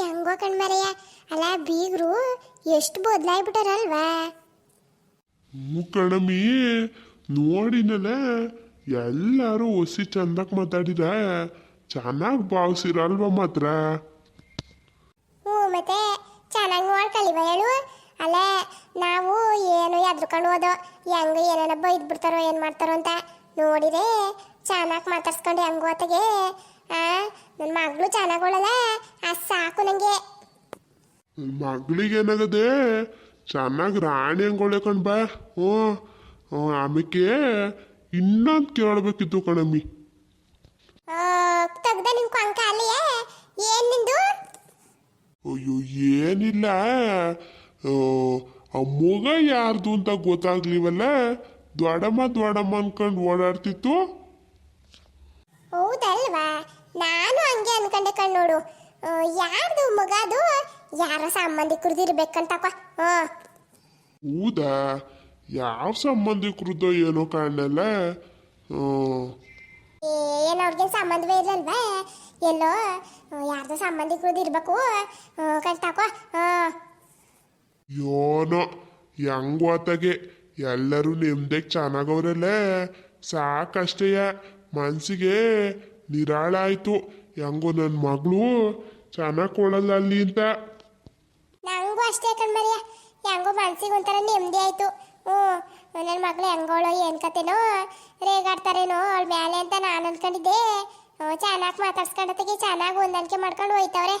ಹೆಂಗೋ ಕಣ್ಮರೆಯ. ಅಲ್ಲ ಬೀಗರು ಎಷ್ಟು ಬದಲಾಗ್ಬಿಟ್ಟಾರಲ್ವಾ ಕಣಮಿ. ನೋಡಿನಲ್ಲ ಎಲ್ಲರೂ ಒಸಿ ಚಂದಕ್ ಮಾತಾಡಿದ ಚೆನ್ನಾಗಿ ಭಾವಿಸಿರಲ್ವ ಮಾತ್ರ. ಹ್ಞೂ ಮತ್ತೆ ಚೆನ್ನಾಗಿ ನೋಡ್ಕಲಿವ ಹೇಳು. ಅಲ್ಲ ನಾವು ಏನು ಎದ್ರುಕೊಂಡು ಹೋದೋ ಹೆಂಗ ಏನೇನ ಇದ್ಬಿಡ್ತಾರೋ ಏನು ಮಾಡ್ತಾರೋ ಅಂತ ನೋಡಿದೆ ಚೆನ್ನಾಗಿ ಮಾತಾಡ್ಸ್ಕೊಂಡು ಹೆಂಗೋ ಆ ನನ್ನ ಮಗಳು ಚೆನ್ನಾಗೋಳಲ್ಲ ಆ ಸಾಕು ನನಗೆ ಮಗಳಿಗೆ ಏನಾಗದೆ? ಚೆನ್ನಾಗಿ ರಾಣಿ ಹಂಗೊಳೆ ಕಣ್ಬ ಹ್ಞೂ ಆಮೇಲೆ ಇನ್ನೊಂದು ಕೇಳಬೇಕಿತ್ತು ಕಣಮ್ಮಿ. ತೆಗ್ದ ನಿನ್ ಕೊಂಕ ಅಲ್ಲಿಯೇ? ಏನ್ ನಿಂದು? ಅಯ್ಯೋ ಏನಿಲ್ಲ. ಓ ಆ ಮಗ ಯಾರ್ದು ಅಂತ ಗೊತ್ತಾಗ್ಲಿವಲ್ಲ? ದೊಡಮ್ಮ ದೊಡಮ್ಮ ಅನ್ಕೊಂಡು ಓಡಾಡ್ತಿತ್ತು. ಹೌದಲ್ವಾ? ನಾನು ಹಂಗೆ ಅನ್ಕೊಂಡೆ ಕಣ್ಣೋಡು ನೋಡು. ಯಾರ್ದು ಮಗ ಅದು? ಯಾರ ಸಂಬಂಧಿಕರದ್ದು ಇರ್ಬೇಕಂತಪ್ಪ. ಹಾ ಹೌದಾ? ಯಾವ ಸಂಬಂಧಿಕರದ್ದು ಏನೋ ಕಾಣಲ್ಲ ಏನು ಅವ್ರಿಗೆ ಸಂಬಂಧವೇ ಇಲ್ಲಲ್ವಾ ಎಲ್ಲೋ ಯಾರ್ದು ಸಂಬಂಧಿಕರದ್ದು ಇರ್ಬೇಕು? ಕಣ್ತಾಕೋ ಹಾ ಯೋನೋ ಹೆಂಗ್ ಓತಾಗೆ ಎಲ್ಲರೂ ನೆಮ್ಮದಿಗೆ ಚೆನ್ನಾಗವ್ರಲ್ಲ ಸಾಕಷ್ಟೇಯ ಮನ್ಸಿಗೆ ನಿರಾಳ ಆಯ್ತು ಹೆಂಗೋ ನನ್ನ ಮಗಳು ಚೆನ್ನಾಗಿ ಕೊಡಲ್ಲ ಅಲ್ಲಿ ಅಂತ. ನಂಗೂ ಅಷ್ಟೇ ಕಣ್ಮರಿಯ ಹೆಂಗೋ ಮನ್ಸಿಗೆ ಒಂಥರ ನೆಮ್ಮದಿ ಆಯ್ತು. ಹ್ಞೂ ನನ್ನ ಮಗಳು ಹೆಂಗೋಳು ಏನು ಕತೆನೋ ರೇಗಾಡ್ತಾರೇನೋ ಅವಳ ಮೇಲೆ ಅಂತ ನಾನು ಅನ್ಕೊಂಡಿದ್ದೆ. ಚೆನ್ನಾಗಿ ಮಾತಾಡ್ಸ್ಕೊಂಡತ್ತಿಗೆ ಚೆನ್ನಾಗಿ ಹೊಂದಾಣಿಕೆ ಮಾಡ್ಕೊಂಡು ಹೋಯ್ತವ್ರೆ.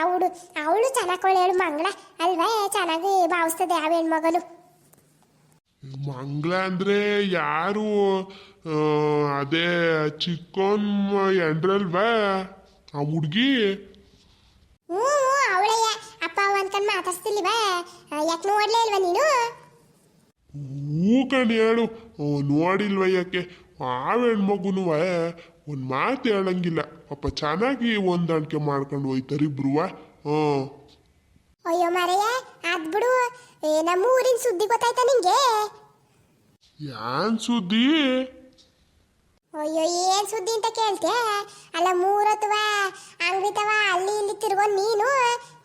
ಅವಳು ಅವಳು ಚೆನ್ನಾಗಿ ಹೇಳು ಮಂಗಳ ಅಲ್ವಾ? ಚೆನ್ನಾಗಿ ಭಾವಿಸ್ತದೆ ಯಾವ ಹೆಣ್ಮಗನು. ಮಂಗಳ ಅಂದ್ರೆ ಯಾರು? ಆ, ಅದೇ ಚಿಕ್ಕೋನ್ ಎಂಡ್ರಲ್ವಾ ಆ ಹುಡ್ಗಿ? ಹ್ಞೂ ಹ್ಞೂ ಅವಳೇ ಅಪ್ಪ ಅವ್ವ ಅನ್ಕೊಂಡು ಮಾತಾಡ್ಸ್ತಿಲ್ವಾ ಯಾಕೆ ನೋಡ್ಲೇ ಇಲ್ವಾ ನೀನು? ಹೂ ಕಣಿ ಹೇಳು. ನೋಡಿಲ್ವ ಯಾಕೆ? ಆ ಹೆಣ್ಮಗುನು ಒಂದು ಮಾತು ಹೇಳಂಗಿಲ್ಲ. ಪಾಪ ಚೆನ್ನಾಗಿ ಹೊಂದಾಣಿಕೆ ಮಾಡ್ಕೊಂಡು ಹೋಯ್ತಾರೆ ಇಬ್ರುವ ಹ್ಞೂ ಅಯ್ಯೋ ಮಾರಯ್ಯ ಅದ್ ಬಿಡು. ನಮ್ಮ ಊರಿನ ಸುದ್ದಿ ಗೊತ್ತಾಯ್ತಾ ನಿಂಗೆ? ಯಾನ್ ಸುದ್ದಿ? ಅಯ್ಯೋ ಏನ್ ಸುದ್ದಿ ಅಂತ ಕೇಳ್ತೆ ಅಲ್ಲ ಮೂರತ್ವ ಅಂಗಡಿತವ ಅಲ್ಲಿ ಇಲ್ಲಿ ತಿರ್ಗೊಂಡ್ ನೀನು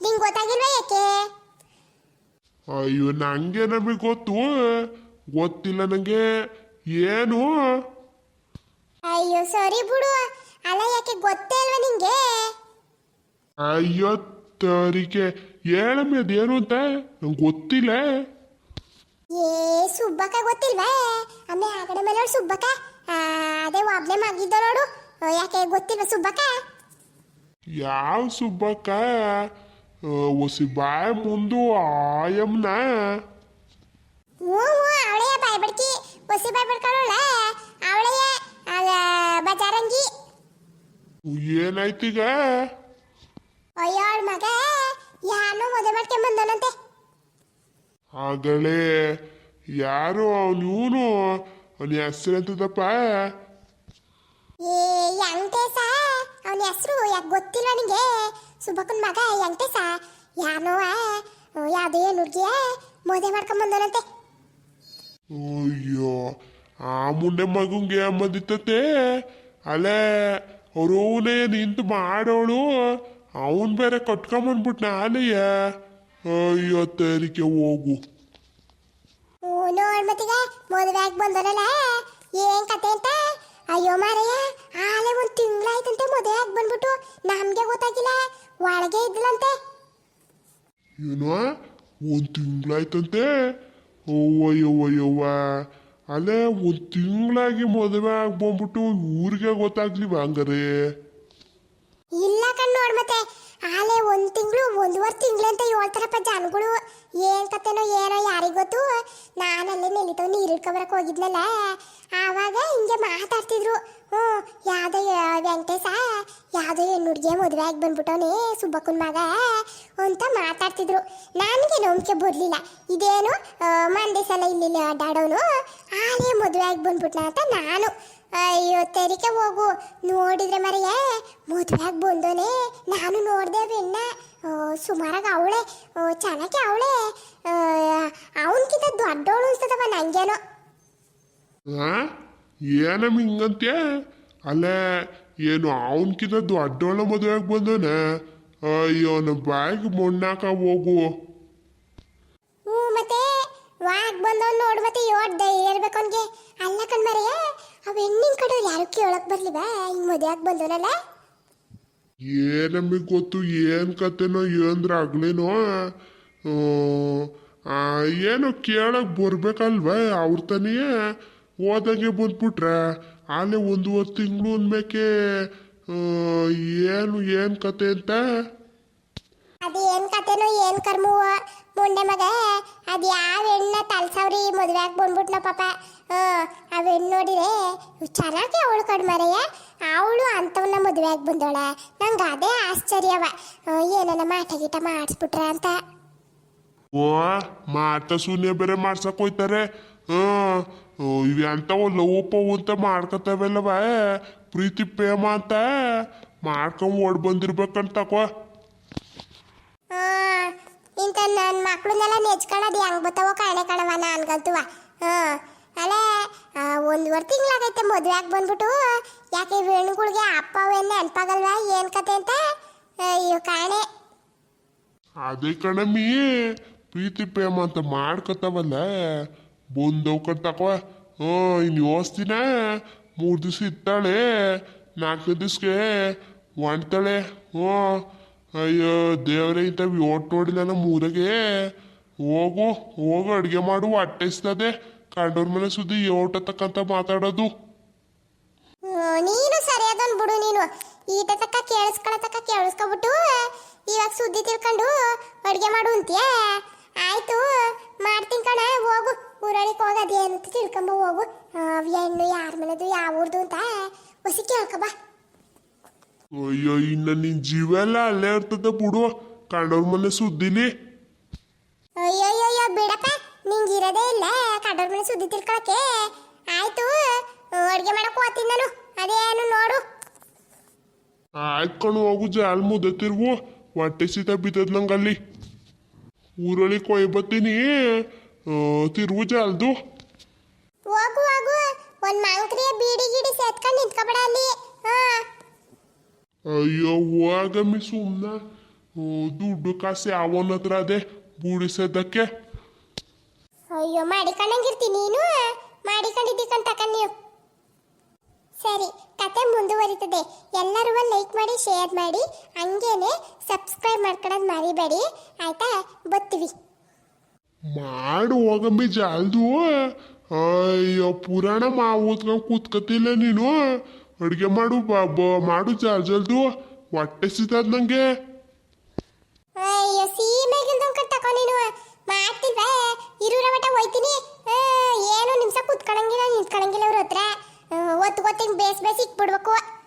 ನಿಂಗೆ ಗೊತ್ತಾಗಿಲ್ವಾ ಯಾಕೆ? ಅಯ್ಯೋ ನಂಗೆ ನಮಗೆ ಗೊತ್ತು. ಗೊತ್ತಿಲ್ಲ ನಂಗೆ. ಏನು? ಅಯ್ಯೋ ಸರಿ ಬಿಡು. ಅಲ್ಲ ಯಾಕೆ ಗೊತ್ತೇ ಇಲ್ವಾ ನಿಂಗೆ? ಅಯ್ಯೋ ತರಿಕೆ ಹೇಳಮ್ಮ ಅದೇನು ಅಂತ? ನಂಗೆ ಗೊತ್ತಿಲ್ಲ. ಏ ಸುಬ್ಬಕ್ಕ ಗೊತ್ತಿಲ್ವಾ? ಅಮ್ಮ ಆ ಕಡೆ ಮೇಲೆ ಸುಬ್ಬಕ್ಕ? ಅದೇ ಒಬ್ಳೆ ಮಗಿದ್ದ ನೋಡು. ಯಾಕೆ ಗೊತ್ತಿಲ್ಲ ಸುಬ್ಬಕ್ಕ? ಯಾವ ಸುಬ್ಬಕ್ಕ? ಒಸಿ ಬಾಯ ಮುಂದು ಆಯಮ್ನ. ಹ್ಞೂ ಹ್ಞೂ ಅವಳೆಯ ಬಾಯ್ಬಡ್ಕಿ ಹೊಸಿ ಬಾಯ್ಬಡ್ಕೊಳ್ಳೋಳ ಅವಳೆಯ ಬಜಾರಂಗಿ. ಏನಾಯ್ತೀಗ? ಅಯ್ಯೋ ಅವಳ ಮಗ ಯಾರನ್ನೋ ಮದುವೆ ಮಾಡ್ಕೊಂಡ್ ಬಂದನಂತೆ. ಆಗಲೇ ಯಾರು ಅವನು ಅವನ ಹೆಸರು ಎಂತದಪ್ಪ ಏ ವೆಂಕಟೇಶ ಅವನ ಹೆಸರು ಯಾಕೆ ಗೊತ್ತಿಲ್ಲ ನಿಂಗೆ? ಸುಬ್ಬಕ್ಕನ ಮಗ ವೆಂಕಟೇಶ ಯಾನೋ ಯಾವುದೇ ಹುಡುಗಿಯ ಮದುವೆ ಮಾಡ್ಕೊಂಬಂದನಂತೆ ಅಯ್ಯೋ ಆ ಮುಂಡೆ ಮಗುಂಗೆ ಮದಿತತೆ. ಅಲ್ಲೇ ಅವ್ರವನೇ ನಿಂತು ಮಾಡೋಳು. ಅವನ್ ಬೇರೆ ಕಟ್ಕೊಂಬಂದ್ಬಿಟ್ನ ಅಲ್ಲಿಯ. ಅಯ್ಯೋ ತರಿಕೆ ಹೋಗು. ಹ್ಞೂ ನೋಡ್ ಮದುವೆ ಆಗಿ ಬಂದನಲ್ಲ ಏನ್ ಕತೆ ಅಂತ? ಅಯ್ಯೋ ಮಾರಯ್ಯ ಆಲೆ ಒಂದ್ ತಿಂಗಳಾಯ್ತಂತೆ ಮದುವೆ ಆಗಿ ಬಂದ್ಬಿಟ್ಟು. ನಮ್ಗೆ ಗೊತ್ತಾಗಿಲ್ಲ ಒಳಗೆ ಇದ್ಲಂತೆ. ಏನೋ? ಒಂದ್ ತಿಂಗಳಾಯ್ತಂತೆ? ಓಯ್ಯವ್ವಯ್ಯವ್ವ ಅಲ್ಲೇ ಒಂದು ತಿಂಗಳಾಗಿ ಮದುವೆ ಆಗಿ ಬಂದ್ಬಿಟ್ಟು ಊರಿಗೆ ಗೊತ್ತಾಗ್ಲಿವ ಹಂಗಾರೆ? ಇಲ್ಲ ಕಣ್ ನೋಡ್ ಮತ್ತೆ. ಆಲೆ ಒಂದ್ ತಿಂಗಳು, ಒಂದೂವರೆ ತಿಂಗಳು ಅಂತ ಹೇಳ್ತಾರಪ್ಪ ಜನಗಳು. ಏನ್ ಕತೆನೋ ಏನೋ ಯಾರಿಗ್ ಗೊತ್ತು? ನಾನಲ್ಲೇ ನೆಲಿತವ್ ನೀರು ಇಟ್ಕೊಬರಕ್ ಹೋಗಿದ್ನಲ್ಲ. ಆವಾಗ ಹಿಂಗೆ ಮಾತಾಡ್ತಿದ್ರು. ಹ್ಞೂ, ಯಾವುದೋ ವೆಂಕಟೇಶ, ಯಾವ್ದೋ ಹೆಣ್ಣು ಮದುವೆ ಆಗಿ ಬಂದ್ಬಿಟ್ಟವನೇ ಸುಬ್ಬಕ್ಕನ ಮಗ ಅಂತ ಮಾತಾಡ್ತಿದ್ರು. ನನಗೆ ನಂಬಿಕೆ ಬರ್ಲಿಲ್ಲ. ಇದೇನು ಮಂಡೆ ಸಲ ಇಲ್ಲಿ ಅಡ್ಡಾಡೋನು? ಮದುವೆ ಆಗಿ ಬಂದ್ಬಿಟ್ನ ಅಂತ ನಾನು ಅಯ್ಯೋ ತೆರಿಕೆ ಹೋಗು? ನೋಡಿದ್ರೆ ಮರೆಯ ಆಗಿ ಬಂದೋನೆ ನಾನು ನೋಡಿದೆ ಬೆಣ್ಣ ಸುಮಾರಾಗಿ ಅವಳೆ. ಚೆನ್ನಾಗಿ ಅವಳೆ. ಅವನಕ್ಕಿಂತ ದೊಡ್ಡವಳು ಅನ್ಸ್ತದವ ನಂಗೇನೋ ಏನಮ್ಮ ಹಿಂಗಂತೆ ಅಲ್ಲ, ಏನು ಅವನ್ಕಿಂತ ದೊಡ್ಡವಳ ಮದುವೆಗೆ ಬಂದವನ? ಅಯ್ಯೋ ನಮ್ಮ ಬಾಯಿಗೆ ಮೊಣ್ಣಾಕ ಹೋಗು ಹ್ಞೂ ಮತ್ತೆ ವಾಗ್ ಬಂದವ್ ನೋಡು ಮತ್ತೆ ಯೋಡ್ ಧೈರ್ಯ ಇರ್ಬೇಕು ಅವ್ನಿಗೆ. ಅಲ್ಲ ಕಣ್ಮರೆಯ ಅವ ಹೆಣ್ಣಿನ ಕಡೆ ಯಾರು ಕೇಳಕ್ ಬರ್ಲಿವಾ ಹಿಂಗ್ ಆಗಿ ಬಂದವನಲ್ಲ? ಏನ್ ನಮಗೆ ಗೊತ್ತು, ಏನ್ ಕತೆನೋ ಏನಂದ್ರೆ ಆಗ್ಲೇನೋ. ಏನೋ ಕೇಳಕ್ ಬರ್ಬೇಕಲ್ವ ಅವ್ರ ತನಿಯೇ ಹೋದಂಗೆ ಬಂದ್ಬಿಟ್ರೆ ಅಲ್ಲೇ ಒಂದುವರೆ ತಿಂಗಳು ಅಂದ್ಮೇಕೆ ಏನು, ಏನ್ ಕತೆ ಅಂತ? ಅದು ಏನ್ ಕತೆನೋ ಏನ್ ಕರ್ಮು ಮುಂಡೆ ಮಗ ಅದು ಯಾವ ಹೆಣ್ಣ ತಲ್ಸವ್ರಿ? ಮದುವೆಗೆ ಬಂದ್ಬಿಟ್ನ ಪಾಪ. ಆ ಹೆಣ್ಣು ನೋಡಿದ್ರೆ ಚೆನ್ನಾಗಿ ಅವಳು ಕಡ್ಮರೆಯ ಅವಳು ಅಂತವನ್ನ ಮದುವೆಗೆ ಬಂದೋಳ. ನಂಗೆ ಅದೇ ಆಶ್ಚರ್ಯವ ಏನನ್ನ ಏನನ ಮಾಟ ಗೀಟ ಮಾಡಿಸ್ಬಿಟ್ರ ಅಂತ. ಓ ಮಾತ ಶೂನ್ಯ ಬೇರೆ ಮಾಡ್ಸಕ್ ಹೋಯ್ತಾರೆ. ಹ್ಮ್ ಇವ್ ಎಂತವ ಲವ್ ಪವ್ ಅಂತ ಮಾಡ್ಕೊತಾವೆಲ್ಲವ? ಪ್ರೀತಿ ಪ್ರೇಮ ಅಂತ? ಮಾಡ್ಕೊಂಡ್ ಓಡ್ ಬಂದಿರ್ಬೇಕಂತ ಹ್ಮ್, ಇಂಥ ನನ್ನ ಮಕ್ಕಳನ್ನೆಲ್ಲ ನೆಚ್ಕೊಳ್ಳೋದು ಹೆಂಗ್ ಬತ್ತವೋ ಕಾಣೆ ಕಣವ ನನ್ಗಂತುವ ಹ್ಮ್ ಅಲ್ಲೇ ಒಂದುವರೆ ತಿಂಗಳಾಗೈತೆ ಮದುವೆ ಆಗಿ ಬಂದ್ಬಿಟ್ಟು. ಯಾಕೆ ವೇಣುಗಳಿಗೆ ಅಪ್ಪ ಅವೆಲ್ಲ ನೆನಪಾಗಲ್ವಾ ಏನ್ ಕತೆ ಅಂತ? ಅಯ್ಯೋ ಕಾಣೆ. ಅದೇ ಕಣಮ್ಮಿ, ಪ್ರೀತಿ, ಪ್ರೇಮ ಅಂತ ಮಾಡ್ಕೊತಾವಲ್ಲ. ಬಂದವ್ ಕಣ್ತಕೋ ಹ್ಞೂ ಇನ್ನು ಯೋಸ್ತಿನ ಮೂರು ದಿವಸ ಇತ್ತಾಳೆ ನಾಲ್ಕು ದಿವ್ಸಕ್ಕೆ ಹೊಂಡ್ತಾಳೆ ಹ್ಞೂ ಅಯ್ಯೋ, ದೇವ್ರೆ ಇಂಥವು ಓಟ್ ನೋಡಿಲ್ಲ ನಮ್ಮ ಊರಿಗೆ ಹೋಗು ಹೋಗು, ಅಡುಗೆ ಮಾಡು ಅಟ್ಟೈಸ್ತದೆ ಕಂಡೋರ್ ಮೇಲೆ ಸುದ್ದಿ ಓಟ ತಕ್ಕಂತ ಮಾತಾಡೋದು. ನೀನು ಸರಿಯಾದನ್ ಬಿಡು ನೀನು. ಈಟ ತಕ್ಕ ಕೇಳಿಸ್ಕೊಳ ತಕ್ಕ ಕೇಳಿಸ್ಕೊಬಿಟ್ಟು, ಇವಾಗ ಸುದ್ದಿ ತಿಳ್ಕೊಂಡು ಅಡುಗೆ ಮಾಡು ಅಂತೀಯ? ಆಯ್ತು, ಮಾಡ್ತೀನಿ ಕಣ, ಹೋಗು. ಊರೊಳಗೆ ಹೋಗೋದು ಅಂತ ತಿಳ್ಕೊಂಬ ಹೋಗು. ಹೆಣ್ಣು ಯಾರ ಮನೆದು ಯಾವ ಊರ್ದು ಅಂತ. ಹೊಸಿ ಕೇಳ್ಕೊಬ ಅಯ್ಯೋ ಇನ್ನ ನಿನ್ ಜೀವ ಎಲ್ಲ ಅಲ್ಲೇ ಇರ್ತದೆ ಬಿಡು. ಕಂಡೋರ್ ಮನೆ ಸುದ್ದಿಲಿ ಅಯ್ಯಯ್ಯಯ್ಯೋ ಬಿಡಪ್ಪ. ನಿಂಗೆ ಇರೋದೇ ಇಲ್ಲ. ಕಡೋರ್ ಮನೆ ಸುದ್ದಿ ತಿಳ್ಕೊಳಕ್ಕೆ. ಆಯ್ತು ಅಡ್ಗೆ ಮಾಡಕ್ ಹೋಗ್ತೀನಿ ನಾನು. ಅದೇನು ನೋಡು. ಆಯ್ಕೊಂಡು ಹೋಗು ಜಾಲ್ ಮುದ್ದೆ ತಿರ್ಗು. ಹೊಟ್ಟೆ ಸೀತ ಬಿದ್ದದ್ ನಂಗಲ್ಲಿ. ಊರೊಳಗೆ ಕೊಯ್ ಬತ್ತೀನಿ ಆ, ತಿರ್ಗು ಜಾಲ್ದು. ಹೋಗು ಹೋಗು. ಒಂದ್ ಮಾಂಕ್ರಿಯ ಬೀಡಿ ಗಿಡಿ ಸೇತ್ಕೊಂಡು ನಿಂತ್ಕೊಬೇಡ ಅಲ್ಲಿ. ಹಾ. ಅಯ್ಯೋ ಹೋಗಮ್ಮಿ ಸುಮ್ನ ಆ, ದುಡ್ಡು ಕಾಸೆ ಅವನ ಹತ್ರ ಅದೇ ಬೂಡಿಸೋದಕ್ಕೆ ಅಯ್ಯೋ ಮಾಡಿಕೊಂಡಂಗಿರ್ತೀನಿ ನೀನು ಮಾಡಿಕೊಂಡಿದ್ದೀಕಂತ ತಕ ನೀವು ಸರಿ ಕತೆ ಮುಂದುವರಿತದೆ ಎಲ್ಲರೂ ಲೈಕ್ ಮಾಡಿ ಶೇರ್ ಮಾಡಿ ಹಂಗೇನೆ ಸಬ್ಸ್ಕ್ರೈಬ್ ಮಾಡ್ಕೊಳ್ಳೋದು ಮರಿಬೇಡಿ ಆಯ್ತಾ ಬತ್ತೀವಿ ಮಾಡು ಹೋಗಮ್ಮಿ ಜಾಲ್ದು ಅಯ್ಯೋ ಪುರಾಣ ಮಾ ಓದ್ಕೊಂಡು ಕೂತ್ಕತಿಲ್ಲ ನೀನು ಅಡ್ಗೆ ಮಾಡು ಬಾ ಬಾ- ಮಾಡು ಜಾಲ್ ಜಲ್ದು. ಹೊಟ್ಟೆ ಸೀತದ್ ನಂಗೆ. ಅಯ್ಯೋ, ಸೀಮೆಗಿಲ್ದ ತಕೋ ನೀನು. ಮಾಡ್ತಿಲ್ವೇ ಇರೂರ ಮಟ ಹೋಯ್ತೀನಿ. ಏನು ನಿಮ್ಸ ಕೂತ್ಕೊಳಂಗಿಲ್ಲ, ನಿಂತ್ಕೊಳಂಗಿಲ್ಲ ಅವ್ರ ಹತ್ರ. ಒತ್ತು ಗೊತ್ತಿಂಗ್ ಬೇಸ್ ಬೇಸ್ ಇಕ್ಬಿಡ್ಬೇಕು